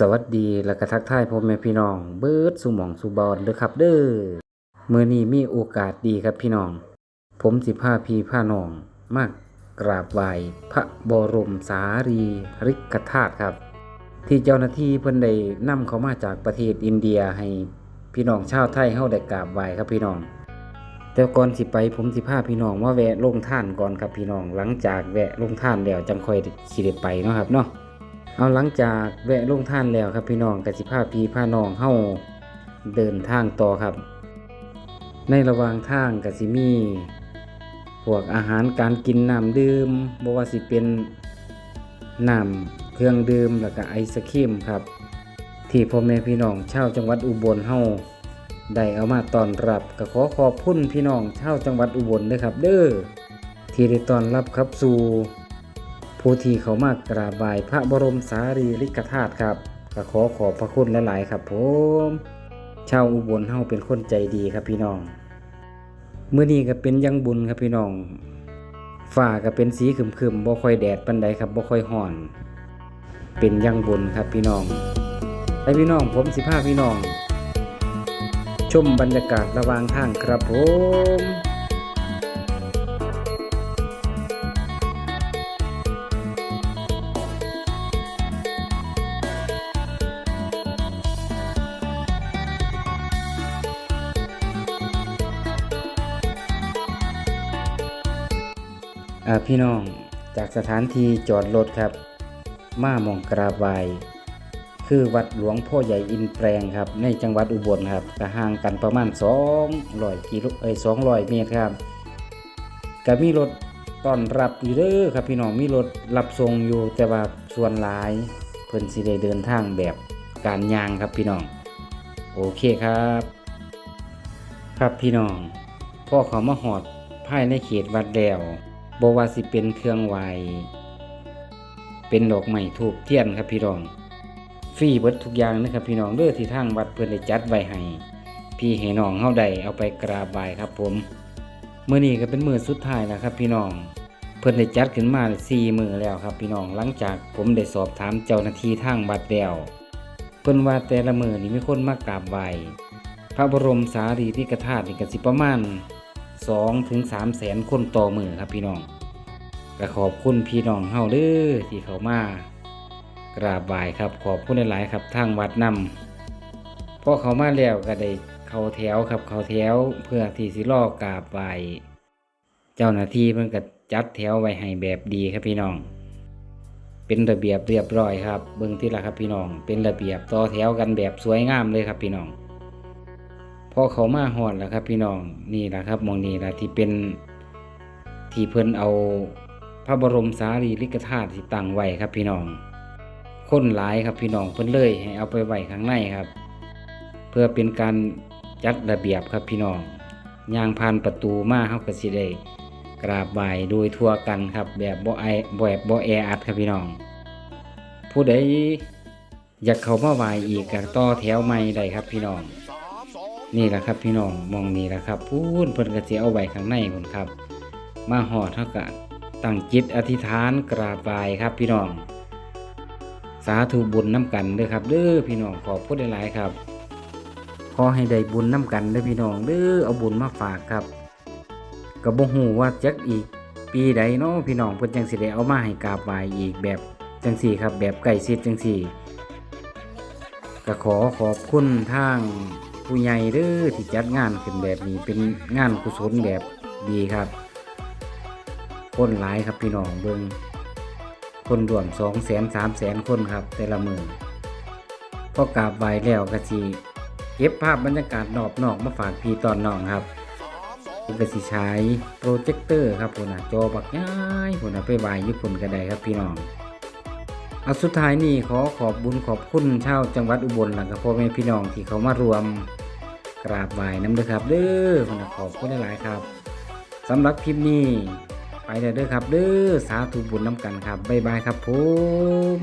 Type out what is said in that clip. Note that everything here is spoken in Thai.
สวัสดีและก็ทักทายพ่อแม่พี่น้อง เบิร์ดสุหมองสุบอนเด้อครับเด้อมื้อนี้มีโอกาสดีครับพี่น้อง ผมสิพาพี่พาน้องมากราบไหว้พระบรมสารีริกธาตุครับ ที่เจ้าหน้าที่เพิ่นได้นำเขามาจากประเทศอินเดียให้พี่น้องชาวไทยเฮาได้กราบไหว้ครับพี่น้องแต่ก่อนสิไปผมสิพาพี่น้องมาแวะลงท่านก่อนครับพี่น้องหลังจากแวะลงท่านแล้วจังค่อยสิได้ไปเนาะครับเนาะ เอาหลังจากแวะลงท่านแล้วครับพี่น้องกสิภาพีพาน้องเฮาเดินทางต่อครับ ในระหว่างทางกสิมี พวกอาหารการกินน้ำดื่มบ่ว่าสิเป็นน้ำเครื่องดื่มแล้วก็ไอศครีมครับ ที่พ่อแม่พี่น้องชาวจังหวัดอุบลเฮาได้เอามาตอนรับก็ขอขอบคุณพี่น้องชาวจังหวัดอุบลด้วยครับ เด้อที่ได้ตอนรับครับสู่ ผู้ที่เขามากราบไหว้พระบรมสารีริกธาตุครับก็ขอขอบพระคุณหลาย ๆ ครับผมชาวอุบลเฮาเป็นคนใจดีครับพี่น้องเมื่อนี้ก็เป็นยังบุญครับพี่น้องฟ้าก็เป็นสีครึมๆบ่ค่อยแดดปานใดครับบ่ค่อยร้อน เป็นยังบุญครับพี่น้องไปพี่น้องผมสิพาพี่น้อง ชมบรรยากาศระวางทางครับผม พี่น้องจากสถานที่จอดรถครับ มามองกราบไหวคือวัดหลวงพ่อใหญ่อินแปลงครับ ในจังหวัดอุบลครับก็ห่างกันประมาณ200กิโลเอ้ย200 เมตรครับก็มีรถต้อนรับอยู่เด้อครับพี่น้องมีรถรับส่งอยู่แต่ว่าส่วนหลายเพิ่นสิได้เดินทางแบบการยางครับพี่น้อง โอเคครับ ครับพี่น้องพ่อเขามาหอดภายในเขตวัดแล้ว บว่าสิเป็นเครื่องไหวเป็นดอกไม้ถูกเทียนครับพี่น้องฟรีเบิดทุกอย่างนะครับพี่น้องเด้อที่ทางวัดเพิ่อนได้จัดไว้ให้พี่ให้น้องเฮาได้เอาไปกราบไหว้ครับผมเมื้อนี้ก็เป็นมือสุดท้ายแล้วครับ พี่น้องเพิ่นได้จัดขึ้นมา4มื้อแล้วครับ พี่น้องหลังจากผมได้สอบถามเจ้าหน้าที่ทางวัดแล้วเพิ่นว่าแต่ละมือนี่มีคนมากราบไหว้พระบรมสารีริกธาตุนี่ก็สิประมาณ 2ถึง3แสนคนต่อมือครับพี่น้องก็ขอบคุณพี่น้องเฮาเด้อที่เขามากราบไหว้ครับขอบคุณหลายๆครับทางวัดนำพอเขามาแล้วก็ได้เข้าแถวครับเข้าแถวเพื่อที่สิรอกราบไหว้เจ้าหน้าที่เพิ่นก็จัดแถวไว้ให้แบบดีครับพี่น้อง เป็นระเบียบเรียบร้อยครับ เบิ่งที่ละครับพี่น้อง เป็นระเบียบต่อแถวกันแบบสวยงามเลยครับพี่น้อง พอเขามาหอดแล้วครับ พี่น้องนี่แหละครับมองนี้ละที่เป็นที่เพิ่นเอาพระบรมสารีริกธาตุที่ตั้งไว้ครับพี่น้อง คนหลายครับพี่น้องเพิ่นเลยให้เอาไปไว้ข้างในครับ เพื่อเป็นการจัดระเบียบครับพี่น้องย่างผ่านประตูมาเฮาก็สิได้กราบไหว้โดยทั่วกันครับ แบบบ่ไอแบบบ่แออัดครับพี่น้อง ผู้ใดอยากเข้ามาไหว้อีกก็ต่อแถวใหม่ได้ครับพี่น้อง นี่แหละครับพี่น้องมองนี่แหละครับพูนเพิ่นก็สิเอาไว้ข้างในพุ่นครับ มาหอดเท่ากับตั้งจิตอธิษฐานกราบไหว้ครับพี่น้อง สาธุบุญน้ำกันเด้อครับเด้อพี่น้องขอบคุณหลายๆครับ ขอให้ได้บุญน้ำกันเด้อพี่น้องเด้อเอาบุญมาฝากครับก็บ่ฮู้ว่าจักอีก ปีใดเนาะพี่น้องเพิ่นจังสิได้เอามาให้กราบไหว้อีกแบบจังสี่ครับแบบใกล้ชิดจังสี่ก็ขอขอบคุณทาง ผู้ใหญ่เด้อที่จัดงานขึ้นแบบนี้เป็นงานกุศลแบบดีครับ คนหลายครับพี่น้องเบิงคนรวมสองแสนสามแสนคนครับ แต่ละมือพอกราบไหว้แล้วก็สิเก็บภาพบรรยากาศนอบนอกมาฝากพี่ตอนน้องครับผมก็สิใช้โปรเจคเตอร์ครับผมนะจอบักง่ายผมนะไปไหว้ญี่ปุ่นก็ได้ครับพี่น้องเอาสุดท้ายนี่ขอขอบบุญขอบคุณชาวจังหวัดอุบลหลังกับพ่อแม่พี่น้องที่เขามารวม กราบไหว้น้ำเด้อครับเด้อคนขอบคุณหลายครับสำหรับคลิปนี้ ไปเด้อครับเด้อสาธุบุญน้ำกันครับบ๊ายบายครับผม